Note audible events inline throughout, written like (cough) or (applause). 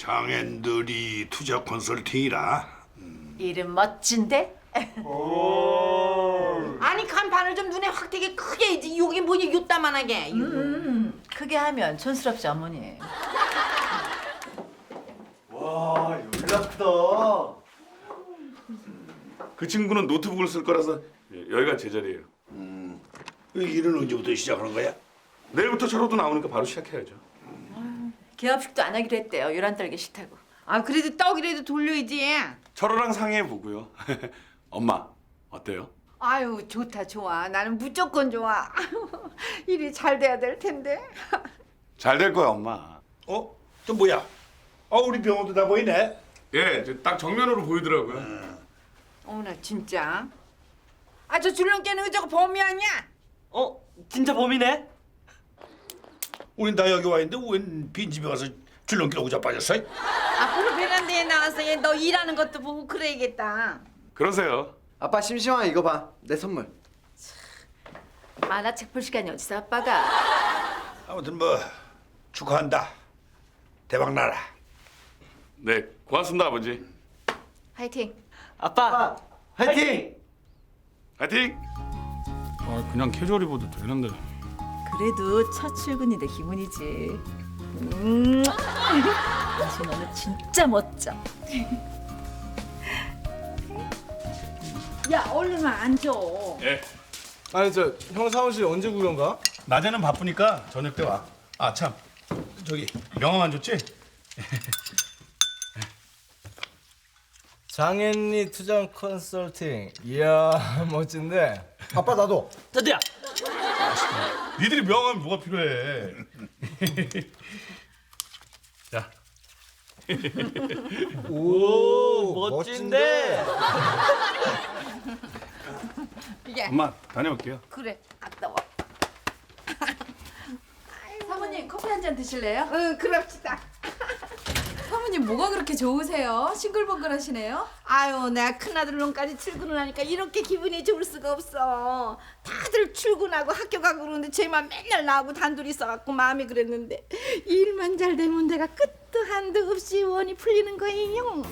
장앤들이 투자 컨설팅이라 이름 멋진데? 아니 간판을 좀 눈에 확 되게 크게 해야지 여기 뭐냐 요따만하게 크게 하면 촌스럽지 어머니. 와 놀랍다. 그 친구는 노트북을 쓸 거라서 여기가 제자리예요. 이 일은 언제부터 시작하는 거야? 내일부터 철호도 나오니까 바로 시작해야죠. 개업식도 안 하기로 했대요. 요란 떨기 싫다고. 아 그래도 떡이라도 돌려야지 철호랑 상의해 보고요. (laughs) 엄마 어때요? 아유 좋다 좋아 나는 무조건 좋아 (laughs) 일이 잘 돼야 될 텐데 (laughs) 잘 될 거야 엄마. 어? 또 뭐야? 아 우리 병원도 다 보이네. 예, 이제 딱 정면으로 보이더라고요. 어머나 진짜 아 저 줄넘기는 거 저거 범위 아니야? 어 진짜 범이네? 우린 다 여기 와 있는데 웬 빈집에 가서 줄넘기 하고 자빠졌어? 앞으로 베란다에 나와서 얘 너 일하는 것도 보고 그래야겠다 그러세요. 아빠 심심하 이거 봐. 내 선물. 만화책 볼 시간이 어디서 아빠가. 아무튼 뭐 축하한다. 대박 나라. 네, 고맙습니다 아버지. 화이팅. 아빠, 화이팅! 파이팅. 아, 그냥 캐주얼 입어도 되는데. 그래도 첫 출근인데 기분이지. 음. 다시 너는 진짜 멋져. 야 얼른 와 앉아 예. 아니 저 형 사무실 언제 구경 가? 낮에는 바쁘니까 저녁 때 와. 아 참. 저기 명함 안 줬지? 장앤리 투자 컨설팅. 이야 멋진데. 아빠 나도. 저도야. 니들이 명함이 뭐가 필요해? (laughs) 자, (laughs) 오 멋진데. 이게 엄마 다녀올게요. 그래 갔다 와 사모님 커피 한 잔 드실래요? 응 그럽시다 사모님 뭐가 그렇게 좋으세요? 싱글벙글하시네요. 아유 내가 큰아들 놈까지 출근을 하니까 이렇게 기분이 좋을 수가 없어 다들 출근하고 학교 가고 그러는데 쟤만 맨날 나하고 단둘이 있어갖고 마음이 그랬는데 일만 잘 되면 내가 끝도 한도 없이 원이 풀리는 거예요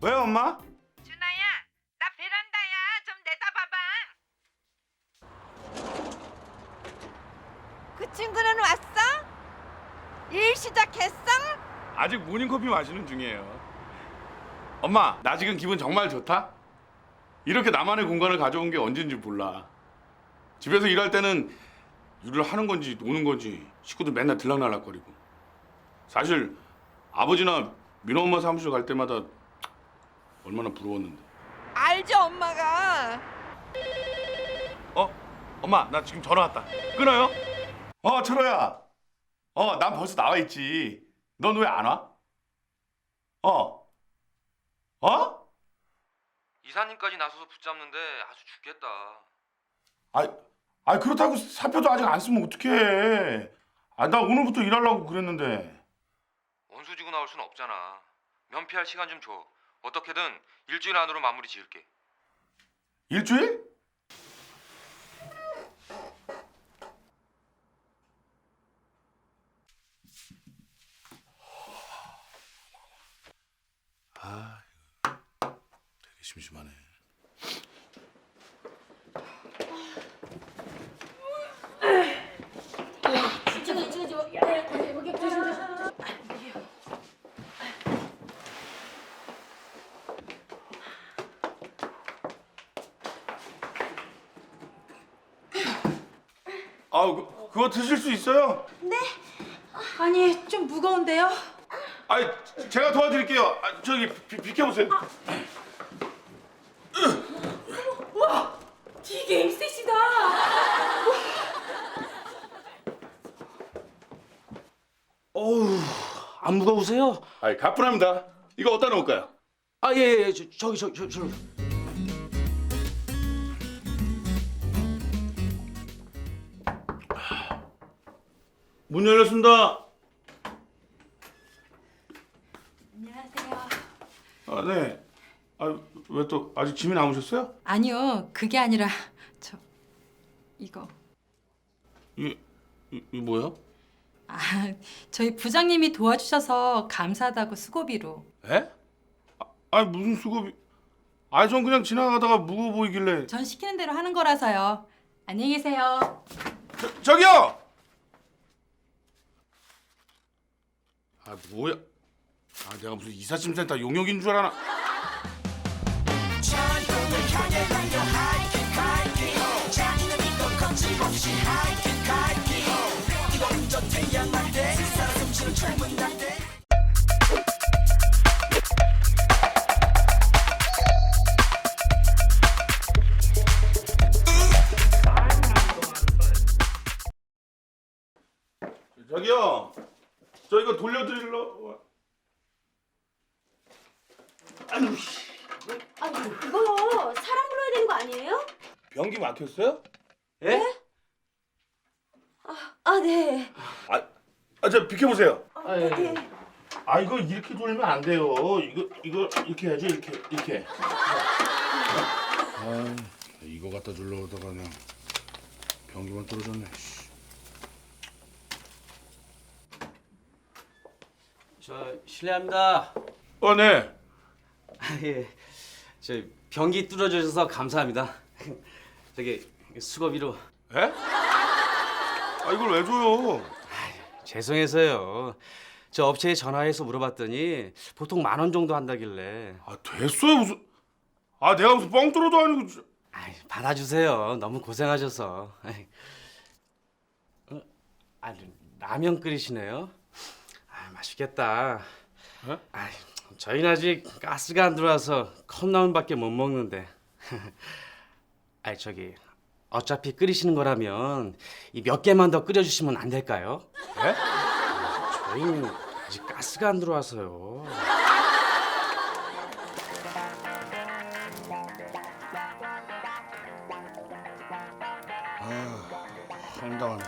왜 엄마? 준아야 나 베란다야 좀 내다봐봐 그 친구는 왔어? 일 시작했어? 아직 모닝커피 마시는 중이에요. 엄마, 나 지금 기분 정말 좋다. 이렇게 나만의 공간을 가져온 게 언젠지 몰라. 집에서 일할 때는 일을 하는 건지 노는 건지 식구들 맨날 들락날락거리고. 사실 아버지나 민호 엄마 사무실 갈 때마다 얼마나 부러웠는데. 알죠 엄마가 어? 엄마, 나 지금 전화 왔다. 끊어요? 어, 철호야. 어, 난 벌써 나와 있지. 넌 왜 안 와? 어? 어? 이사님까지 나서서 붙잡는데 아주 죽겠다. 아, 아 그렇다고 사표도 아직 안 쓰면 어떡해. 아, 나 오늘부터 일하려고 그랬는데. 원수지고 나올 수는 없잖아. 면피할 시간 좀 줘. 어떻게든 일주일 안으로 마무리 지을게. 일주일? 아, 이거 되게 심심하네. 아, 그, 그거 드실 수 있어요? 아니 좀 무거운데요? 아니, 제가 도와드릴게요. 아, 저기 비, 비켜보세요. 되게 힘세시다. 안 무거우세요? 아이, 가뿐합니다. 이거 어디다 놓을까요? 아 예예 예, 저, 저기 저, 저, 저. 문 열렸습니다. 안녕하세요. 아, 네. 아 왜 또 아직 짐이 남으셨어요? 아니요, 그게 아니라 (laughs) 저 이거. 이게 이, 이 뭐야? 아, 저희 부장님이 도와주셔서 감사하다고 수고비로. 에? 아, 아니 무슨 수고비? 아니 전 그냥 지나가다가 무거워 보이길래 전 시키는 대로 하는 거라서요. 안녕히 계세요. 저, 저기요! 아 뭐야? 아 내가 무슨 이삿짐센터 용역인 줄 알아나? 저기요, 막혔어요? 예? 아, 네. 아, 아, 저 비켜보세요. 아, 네. 아, 이거 이렇게 돌리면 안 돼요. 이거 이거 이렇게 해야죠. 이렇게 이렇게. 아, 이거 갖다 줄러다가 그냥 변기만 떨어졌네. 씨. 저 실례합니다. 어, 네. 아, 예. 저 변기 뚫어 주셔서 감사합니다. 저기 수고비로 에? 아, 이걸 왜 줘요? 죄송해서요. 저 업체에 전화해서 물어봤더니 보통 만 원 정도 한다길래 아, 됐어요 무슨? 아, 내가 무슨 뻥 뚫어도 아니고. 진짜. 아이, 받아주세요. 너무 고생하셔서. 아이. 어? 아, 라면 끓이시네요. 아, 맛있겠다. 에? 아이, 저희는 아직 가스가 안 들어와서 컵라면밖에 못 먹는데. 아이, 저기 어차피 끓이시는 거라면 이 몇 개만 더 끓여주시면 안 될까요? 에? 저희는 아직 가스가 안 들어와서요. 황당하네.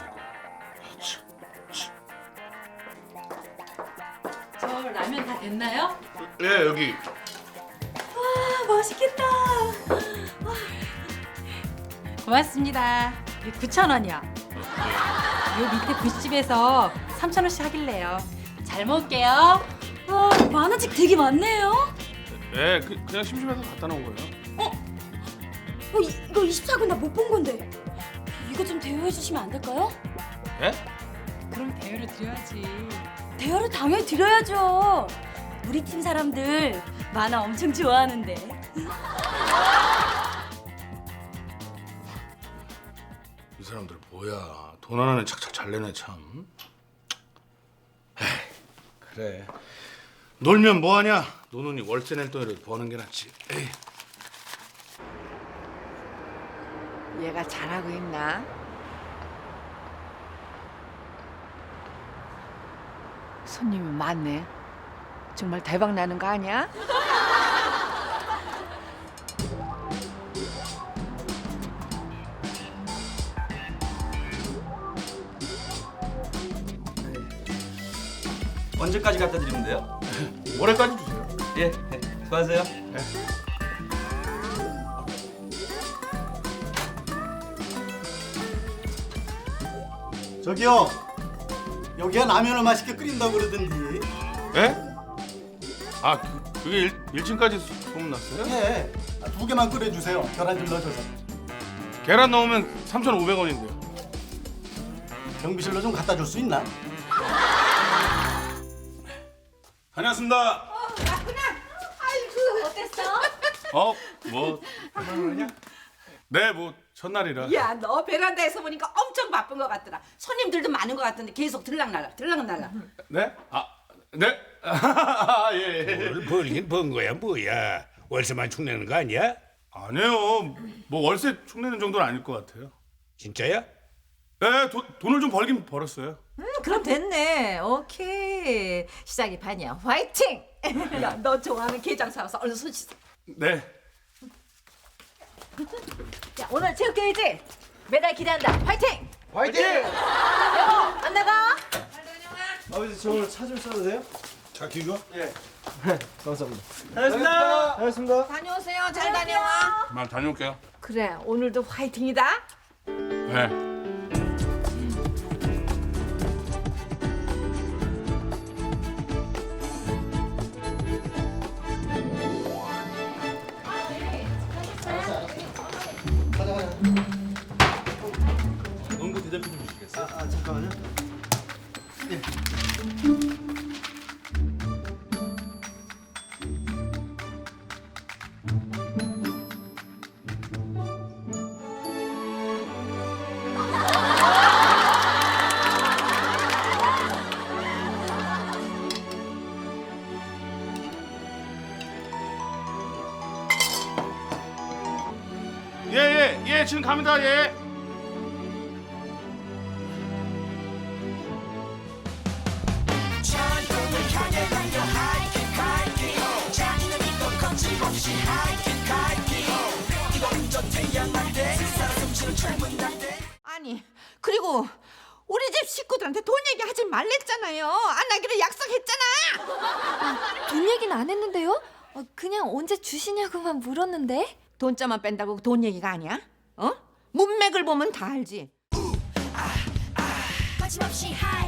저 라면 다 됐나요? 예, 여기. 아, 맛있겠다. 고맙습니다. 9천 원이요. 요 밑에 부시집에서 3천 원씩 하길래요. 잘 먹을게요. 와, 만 원씩 되게 많네요. 예, 그, 그냥 심심해서 갖다 놓은 거예요. 어, 이, 이거 24군 나못 본 건데. 이거 좀 대여해 주시면 안 될까요? 예? 그럼 대여를 드려야지. 대여를 당연히 드려야죠. 우리 팀 사람들 만화 엄청 좋아하는데. 뭐야? 돈 하나는 착착 잘 내네 참. 에이, 그래. 놀면 뭐하냐? 노는이 월세 낼 돈이라도 버는 게 낫지. 에이. 얘가 잘하고 있나? 손님이 많네. 정말 대박 나는 거 아니야? 언제까지 갖다 드리면 돼요? (laughs) 올해까지 주세요. 예, 네, 수고하세요. 저기요 여기가 라면을 맛있게 끓인다고 그러던데 예? 아, 그, 그게 일, 1층까지 소문 났어요? 예, 두 개만 끓여주세요 계란 좀 넣어줘서 계란 넣으면 3,500원인데요. 경비실로 좀 갖다 줄 수 있나? 다녀왔습니다. 아이고 어땠어? 어, (laughs) 뭐 네, 뭐 첫날이라. 야 너 베란다에서 보니까 엄청 바쁜 것 같더라. 손님들도 많은 것 같은데 계속 들락날락 들락날락. 네? 아, 네? (laughs) 아, 예, 예. 뭘 벌긴 번 거야 뭐야? 월세만 축내는 거 아니야? 아니에요. 뭐 월세 축내는 정도는 아닐 것 같아요. 진짜야? 네, 도, 돈을 좀 벌긴 벌었어요. 음, 그럼 됐네. 오케이. 시작이 반이야. 화이팅! (laughs) 야 너 좋아하는 게장 사와서 얼른 손 씻어. 네. 야, 오늘 체육교회지? 매달 기대한다. 화이팅! 화이팅! 여보, 안 나가? 아버지 저 오늘 차좀 써도 돼요? 차 기가? 예. (laughs) 감사합니다. 다녀왔습니다. 다녀왔습니다. 다녀오세요. 잘 다녀와. 말 다녀올게요. 그래 오늘도 화이팅이다. 네. 예 예 예, 지금 갑니다 예. 아니 그리고 우리 집 식구들한테 돈 얘기하지 말랬잖아요. 안 하기로 약속했잖아. 돈 얘기는 안 했는데요? 어, 그냥 언제 주시냐고만 물었는데. 돈자만 뺀다고 돈 얘기가 아니야? 어? 문맥을 보면 다 알지. 거침없이 하이킥